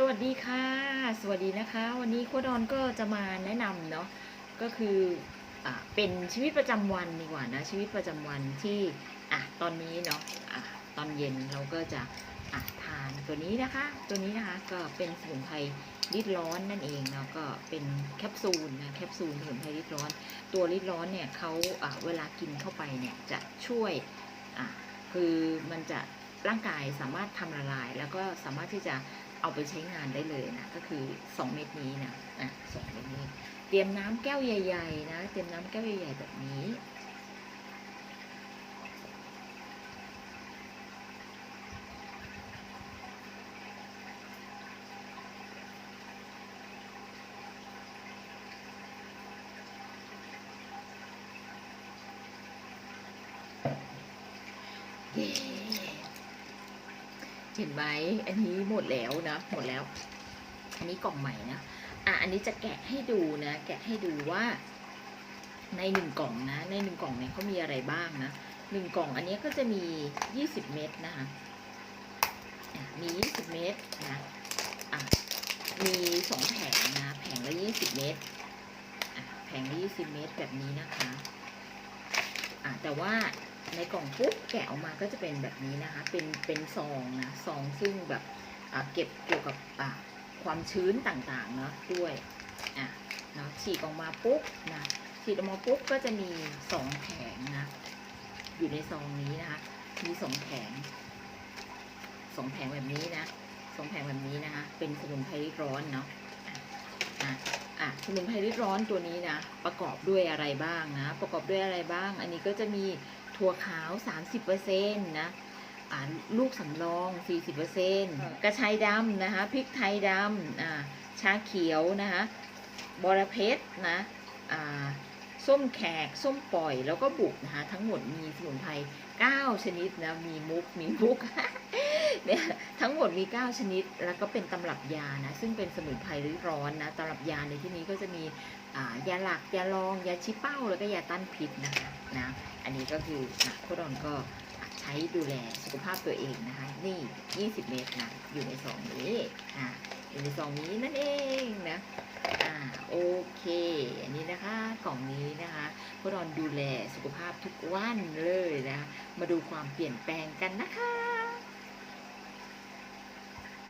สวัสดีค่ะ สวัสดีนะคะ วันนี้โคดอนก็จะมาแนะนำเนาะก็คืออะเป็นชีวิตประจำวันดีกว่านะชีวิตประจำวันที่อะตอนนี้เนาะอะตอนเย็นเราก็จะอะทานตัวนี้นะคะ ตัวนี้นะคะก็เป็นสมุนไพรริดร้อนนั่นเองเนาะก็เป็นแคปซูลนะแคปซูลสมุนไพรริดร้อน ตัวริดร้อนเนี่ยเขาอะเวลากินเข้าไปเนี่ยจะช่วยอะคือมันจะ ร่างกายสามารถทำละลาย แล้วก็สามารถที่จะเอาไปใช้งานได้เลยนะ ก็คือ 2 เม็ดนี้นะอะสองเม็ดนี้ เตรียมน้ำแก้วใหญ่ๆ นะ เตรียมน้ำแก้วใหญ่ๆแบบนี้เย้ เห็นไหมอันนี้หมดแล้วนะ หมดแล้ว อันนี้กล่องใหม่นะ อะ อันนี้จะแกะให้ดูนะ แกะให้ดูว่า ในหนึ่งกล่องนะ ในหนึ่งกล่องเนี่ยเขามีอะไรบ้างนะหนึ่งกล่องอันนี้ก็จะมียี่สิบเม็ดนะคะ มียี่สิบเม็ดนะ อะ มีสองแผงนะ แผงละยี่สิบเม็ดแผงละยี่สิบเม็ดแบบนี้นะคะ อะ แต่ว่า ในกล่องปุ๊บแกะออกมาก็จะเป็นแบบนี้นะคะ เป็นเป็นซองนะซองซึ่งแบบเก็บเกี่ยวกับความชื้นต่างๆเนาะด้วยอะเนาะฉีกออกมาปุ๊บนะฉีกออกมาปุ๊บก็จะมีสองแผงนะอยู่ในซองนี้นะคะมีสองแผงสองแผงแบบนี้นะสองแผงแบบนี้นะคะ เป็นสมุนไพรร้อนเนาะอะอะอะสมุนไพรร้อนตัวนี้นะประกอบด้วยอะไรบ้างนะ ประกอบด้วยอะไรบ้าง อันนี้ก็จะมี ถั่วขาว 30%นะอ่าลูกสำรอง 40%กระชายดำนะคะพริกไทยดำอ่าชาเขียวนะคะบอระเพ็ดนะอ่า ส้มแขก ส้มปล่อยแล้วก็บุกนะคะทั้งหมดมีสมุนไพร9 ชนิดนะมีมุกมีมุกเนี่ยทั้งหมดมี 9 ชนิดแล้วก็เป็นตำรับยานะซึ่งเป็นสมุนไพรร้อนนะตำรับยาในที่นี้ก็จะมียาหลักยาลองยาชิเป้าแล้วก็ยาต้านพิษนะคะนะอันนี้ก็คือนะโคดอนก็ใช้ดูแลสุขภาพตัวเองนะคะนี่ 20 เมตรนะอยู่ในซองนี้อ่า อยู่ในซองนี้นั่นเองนะอ่าโอเค อันนี้นะคะกล่องนี้นะคะพวกเราดูแลสุขภาพทุกวันเลยนะ มาดูความเปลี่ยนแปลงกันนะคะ